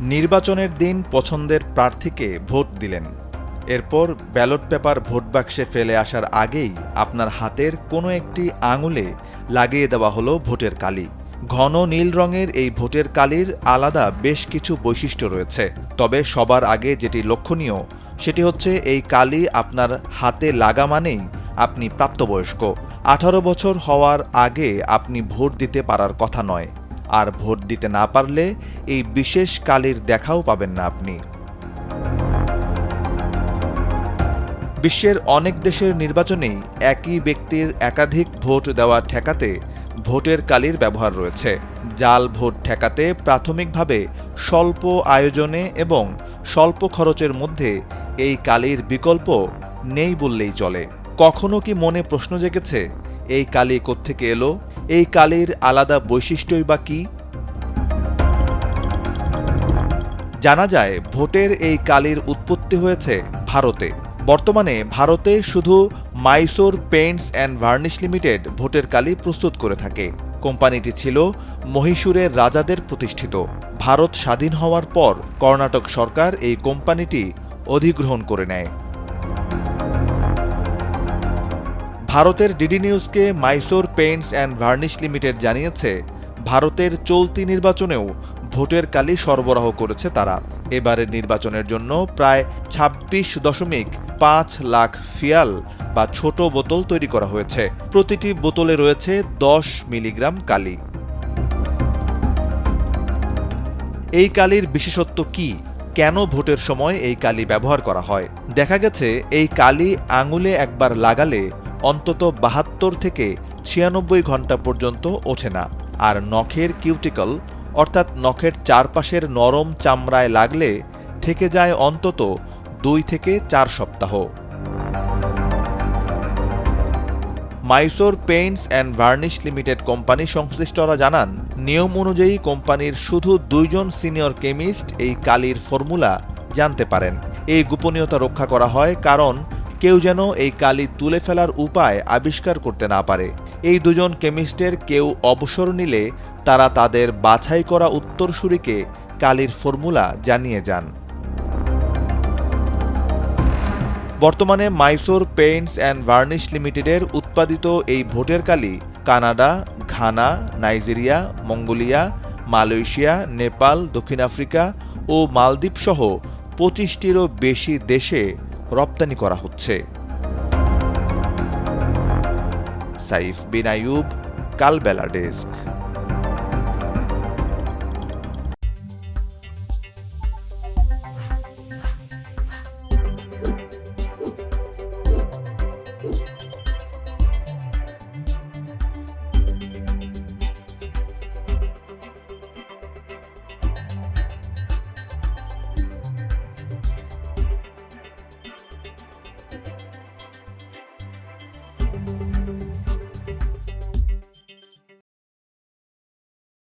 নির্বাচনের দিন পছন্দের প্রার্থীকে ভোট দিলেন। এরপর ব্যালট পেপার ভোট বাক্সে ফেলে আসার আগেই আপনার হাতের কোনো একটি আঙুলে লাগিয়ে দেওয়া হলো ভোটের কালি। ঘন নীল রঙের এই ভোটের কালির আলাদা বেশ কিছু বৈশিষ্ট্য রয়েছে। তবে সবার আগে যেটি লক্ষণীয়, সেটি হচ্ছে এই কালি আপনার হাতে লাগা মানেই আপনি প্রাপ্তবয়স্ক। আঠারো বছর হওয়ার আগে আপনি ভোট দিতে পারার কথা নয়। আর ভোট দিতে না পারলে এই বিশেষ কালির দেখাও পাবেন না আপনি। বিশ্বের অনেক দেশের নির্বাচনেই একই ব্যক্তির একাধিক ভোট দেওয়া ঠেকাতে ভোটের কালির ব্যবহার রয়েছে। জাল ভোট ঠেকাতে প্রাথমিকভাবে স্বল্প আয়োজনে এবং স্বল্প খরচের মধ্যে এই কালির বিকল্প নেই বললেই চলে। কখনো কি মনে প্রশ্ন জেগেছে, এই কালি কোত্থেকে এলো? এই কালির আলাদা বৈশিষ্ট্যই বা কী? জানা যায়, ভোটের এই কালির উৎপত্তি হয়েছে ভারতে। বর্তমানে ভারতে শুধু Mysore Paints and Varnish Limited ভোটের কালি প্রস্তুত করে থাকে। কোম্পানিটি ছিল মহীশূরের রাজাদের প্রতিষ্ঠিত। ভারত স্বাধীন হওয়ার পর কর্ণাটক সরকার এই কোম্পানিটি অধিগ্রহণ করে নেয়। ভারতের ডিডি নিউজকে Mysore Paints and Varnish Limited জানিয়েছে, ভারতের চলতি নির্বাচনেও ভোটের কালি সরবরাহ করেছে তারা। এবারের নির্বাচনের জন্য প্রায় ছাব্বিশ দশমিক পাঁচ লাখ ফিয়াল বা ছোট বোতল তৈরি করা হয়েছে। প্রতিটি বোতলে রয়েছে দশ মিলিগ্রাম কালি। এই কালির বিশেষত্ব কি? কেন ভোটের সময় এই কালি ব্যবহার করা হয়? দেখা গেছে, এই কালি আঙুলে একবার লাগালে অন্তত বাহাত্তর থেকে ছিয়ানব্বই ঘণ্টা পর্যন্ত ওঠে না। আর নখের কিউটিকল, অর্থাৎ নখের চারপাশের নরম চামড়ায় লাগলে থেকে যায় অন্তত দুই থেকে চার সপ্তাহ। Mysore Paints and Varnish Limited company সংশ্লিষ্টরা জানান, নিয়ম অনুযায়ী কোম্পানির শুধু দুইজন সিনিয়র কেমিস্ট এই কালির ফর্মুলা জানতে পারেন। এই গোপনীয়তা রক্ষা করা হয় কারণ কেউ যেন এই কালি তুলে ফেলার উপায় আবিষ্কার করতে না পারে। এই দুজন কেমিস্টের কেউ অবসর নিলে তারা তাদের বাছাই করা উত্তরসূরিকে কালির ফর্মুলা জানিয়ে যান। বর্তমানে মাইসোর পেইন্টস অ্যান্ড ভার্নিশ লিমিটেডের উৎপাদিত এই ভোটের কালি Canada, Ghana, Nigeria, Mongolia, Malaysia, Nepal, দক্ষিণ আফ্রিকা ও মালদ্বীপ সহ পঁচিশটিরও বেশি দেশে রপ্তানি করা হচ্ছে। সাইফ বিন আইয়ুব কালবেলা ডেস্ক।